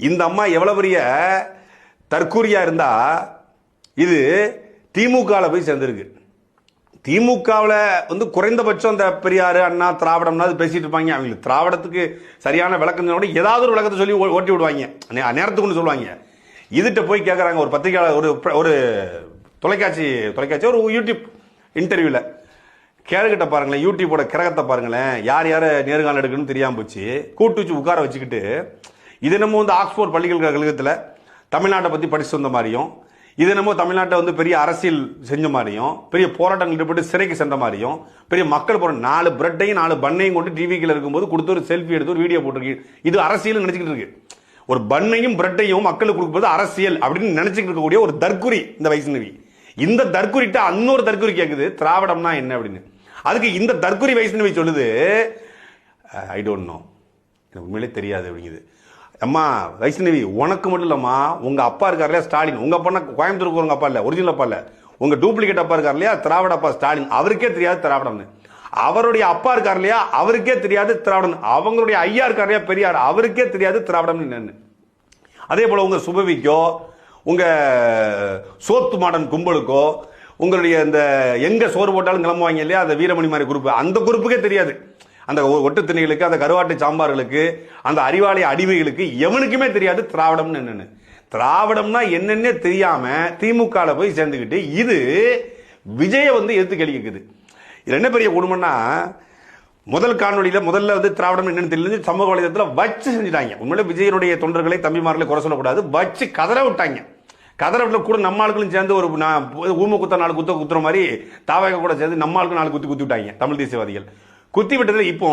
இந்த அம்மா எவ்வளோ பெரிய தற்கூரியாக இருந்தால் இது திமுகவில் போய் சேர்ந்துருக்கு. திமுகவில் வந்து குறைந்தபட்சம் அந்த பெரியார் அண்ணா திராவிடம்னா அது பேசிட்டு இருப்பாங்க. அவங்களுக்கு திராவிடத்துக்கு சரியான விளக்கம் கூட ஏதாவது ஒரு விளக்கத்தை சொல்லி ஓ- ஓட்டி விடுவாங்க. நே- நேரத்துக்கு ஒன்று சொல்லுவாங்க. இதுகிட்ட போய் கேட்குறாங்க ஒரு பத்திரிகையாளர் ஒரு ஒரு தொலைக்காட்சி தொலைக்காட்சி ஒரு யூடியூப் இன்டர்வியூவில் கேளுக்கிட்ட பாருங்களேன் யூடியூபோட கிரகத்தை பாருங்களேன். யார் யார் நேர்காணல் எடுக்கணும்னு தெரியாமல் போச்சு. கூட்டு வச்சு உட்கார வச்சுக்கிட்டு இது என்னமோ வந்து ஆக்ஸ்போர்ட் பள்ளிக்கழகத்தில் தமிழ்நாட்டை பற்றி படித்து வந்த மாதிரியும் இது என்னமோ தமிழ்நாட்டை வந்து பெரிய அரசியல் செஞ்ச மாதிரியும் பெரிய போராட்டங்கள் ஈடுபட்டு சிறைக்கு சென்ற மாதிரியும் பெரிய மக்கள் போகிற நாலு பிரெட்டையும் நாலு பண்ணையும் கொண்டு டிவிக்கில் இருக்கும்போது கொடுத்து ஒரு செல்ஃபி எடுத்து ஒரு வீடியோ போட்டிருக்கு. இது அரசியல் நினச்சிக்கிட்டு இருக்கு. ஒரு பண்ணையும் பிரெட்டையும் மக்களுக்கு கொடுக்கும்போது அரசியல் அப்படின்னு நினச்சிக்கிட்டு இருக்கக்கூடிய ஒரு தற்குறி இந்த வைஷ்ணவி. இந்த தற்குறிட்ட இன்னொரு தற்குறி கேட்குது திராவிடம்னா என்ன அப்படின்னு. அதுக்கு இந்த தற்குறி வைஷ்ணவி சொல்லுது ஐ டோன்ட் நோ எனக்கு உண்மையிலே தெரியாது அப்படிங்குது. அம்மா வைஷ்ணவி உனக்கு மட்டும் இல்லம்மா உங்க அப்பா இருக்கார் இல்லையா ஸ்டாலின். உங்க அப்பா கோயம்புத்தூருக்கு உங்க அப்பா இல்ல ஒரிஜினல் அப்பா இல்ல. உங்க டூப்ளிகேட் அப்பா இருக்கார் இல்லையா திராவிட அப்பா ஸ்டாலின். அவருக்கே தெரியாது திராவிடம்னு. அவருடைய அப்பா இருக்கார் இல்லையா அவருக்கே தெரியாது திராவிடம் அவங்களுடைய ஐயா இருக்கார் இல்லையா பெரியார் அவருக்கே தெரியாது திராவிடம்னு என்னன்னு அதே போல உங்க சுபவிக்கோ உங்க சோத்து மாடன் கும்பலுக்கோ உங்களுடைய இந்த எங்க சோறு போட்டாலும் கிளம்புவாங்க இல்லையா அந்த வீரமணி மாதிரி குரூப் அந்த குரூப்புக்கே தெரியாது. அந்த ஒ- ஒட்டு அந்த கருவாட்டு சாம்பார்களுக்கு அந்த அறிவாலய அடிமைகளுக்கு எவனுக்குமே தெரியாது திராவிடம்னு என்னென்னு. திராவிடம்னா என்னென்னே தெரியாம திமுகவில் போய் சேர்ந்துக்கிட்டு இது விஜயை வந்து எதிர்த்து கேள்வி இது என்ன பெரிய குடும்பம்னா முதல் காணொலியில் முதல்ல வந்து திராவிடம் என்னன்னு தெரியல சமூக வலைதளத்தில் வச்சு செஞ்சுட்டாங்க. உண்மையில விஜயனுடைய தொண்டர்களை தம்பிமார்களை குறை சொல்லக்கூடாது. வச்சு கதற விட்டாங்க. கதற விட்டு கூட நம்ம ஆளுகளும் சேர்ந்து ஒரு நான் ஊமை குத்த நாலு குத்த குத்துற மாதிரி தாவக கூட சேர்ந்து நம்ம ஆளுக்கு நாலு குத்தி குத்தி விட்டாங்க தமிழ் தேசியவாதிகள். குத்தி விட்டதில் இப்போ